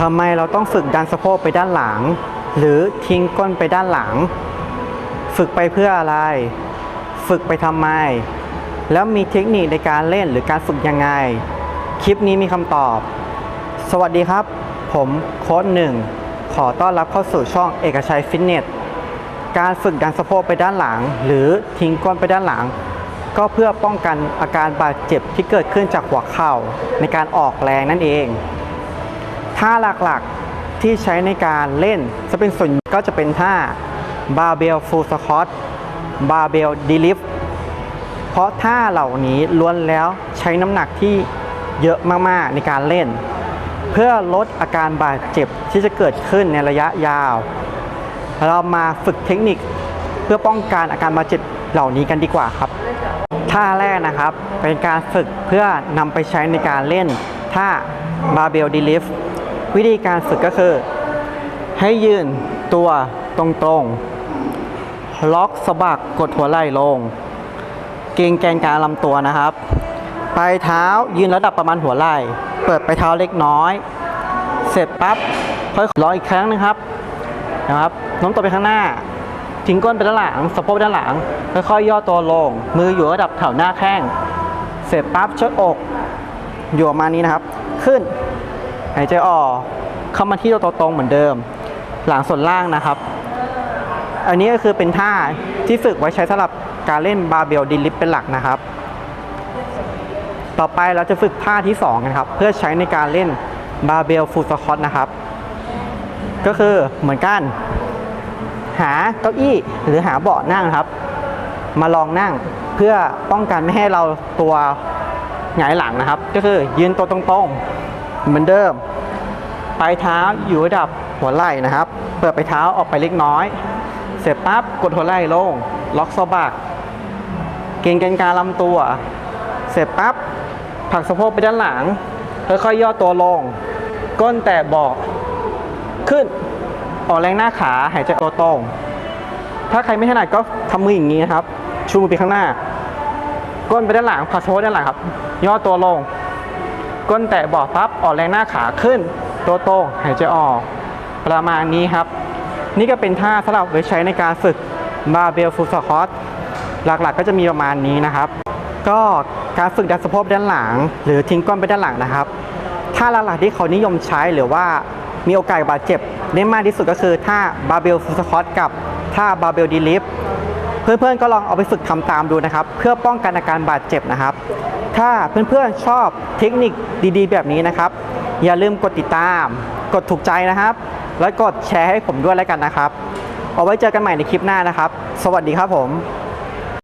ทำไมเราต้องฝึกดันสะโพกไปด้านหลัง หรือทิ้งก้นไปด้านหลัง ฝึกไปเพื่ออะไร ฝึกไปทำไม แล้วมีเทคนิคในการเล่นหรือการฝึกยังไง คลิปนี้มีคำตอบ สวัสดีครับ ผมโค้ดหนึ่งขอต้อนรับเข้าสู่ช่องเอกชัยฟิตเนสการฝึกดันสะโพกไปด้านหลัง หรือทิ้งก้นไปด้านหลัง ก็เพื่อป้องกันอาการบาดเจ็บที่เกิดขึ้นจากหัวเข่าในการออกแรงนั่นเอง ท่าหลักๆที่ใช้ในการเล่น จะเป็นส่วนก็จะเป็นท่า barbell full squat barbell deadlift เพราะท่าเหล่านี้ล้วนแล้วใช้น้ำหนักที่เยอะมากๆในการเล่น เพื่อลดอาการบาดเจ็บที่จะเกิดขึ้นในระยะยาว เรามาฝึกเทคนิคเพื่อป้องกันอาการบาดเจ็บเหล่านี้กันดีกว่าครับ ท่าแรกนะครับเป็นการฝึกเพื่อนำไปใช้ในการเล่นท่า barbell deadlift วิธีการฝึกก็คือ ให้ยืนตัวตรงๆ ล็อกสะบักกดหัวไหล่ลง เกรงแกนกลางลำตัวนะครับ ปลายเท้ายืนระดับประมาณหัวไหล่ เปิดปลายเท้าเล็กน้อย เสร็จปั๊บค่อยรออีกครั้งหนึงครับนะครับโน้มตัวไปข้างหน้า ทิ้งก้นไปด้านหลังสะโพกด้านหลัง ค่อยๆย่อตัวลง มืออยู่ระดับแถวหน้าแข้ง เสร็จปั๊บชดอกอยู่ประมาณนี้นะครับ ขึ้น หายใจออกเข้ามาที่ตัวตรงๆเหมือนเดิม หลังส่วนล่างนะครับ อันนี้ก็คือเป็นท่าที่ฝึกไว้ใช้สำหรับการเล่นบาเบลดิลิฟเป็นหลักนะครับ ต่อไปเราจะฝึกท่าที่2กันครับ เพื่อใช้ในการเล่นบาเบลฟูลสคอตนะครับ ก็คือเหมือนกัน หาเก้าอี้หรือหาเบาะนั่งครับ มาลองนั่งเพื่อป้องกันไม่ให้เราตัวหงายหลังนะครับ ก็คือยืนตัวตรงๆ เหมือนเดิม ปลายเท้าอยู่ระดับหัวไหล่นะครับ เปิดปลายเท้าออกไปเล็กน้อย เสร็จปั๊บกดหัวไหล่ลง ล็อกสะบัก เกรงแกนกลางลำตัว เสร็จปั๊บผลักสะโพกไปด้านหลัง ค่อยๆย่อตัวลง ก้นแตะเบาะขึ้น ออกแรงหน้าขาหายใจตัวตรง ถ้าใครไม่ถนัดก็ทำมืออย่างนี้นะครับ ชูมือไปข้างหน้า ก้นไปด้านหลังผักสะโพกด้านหลังครับ ย่อตัวลง ก้นแตะเบาะปั๊บออกแรงหน้าขาขึ้นตัวตรงหายใจออก ประมาณนี้ครับ นี่ก็เป็นท่าสำหรับไว้ใช้ในการฝึกบาเบลฟูลสคอตหลักๆก็จะมีประมาณนี้นะครับ ก็การฝึกดันสะโพกด้านหลัง หรือทิ้งก้นไปด้านหลังนะครับท่าหลักๆที่เขานิยมใช้หรือว่ามีโอกาสบาดเจ็บได้มากที่สุดก็คือท่าบาเบลฟูลสคอตกับท่าบาเบลดีลิฟ เพื่อนๆก็ลองเอาไปฝึกทำตามดูนะครับ เพื่อป้องกันอาการบาดเจ็บนะครับ ถ้าเพื่อนๆชอบเทคนิคดีๆ แบบนี้นะครับ อย่าลืมกดติดตาม กดถูกใจนะครับ และกดแชร์ให้ผมด้วยแล้วกันนะครับ เอาไว้เจอกันใหม่ในคลิปหน้านะครับ สวัสดีครับผม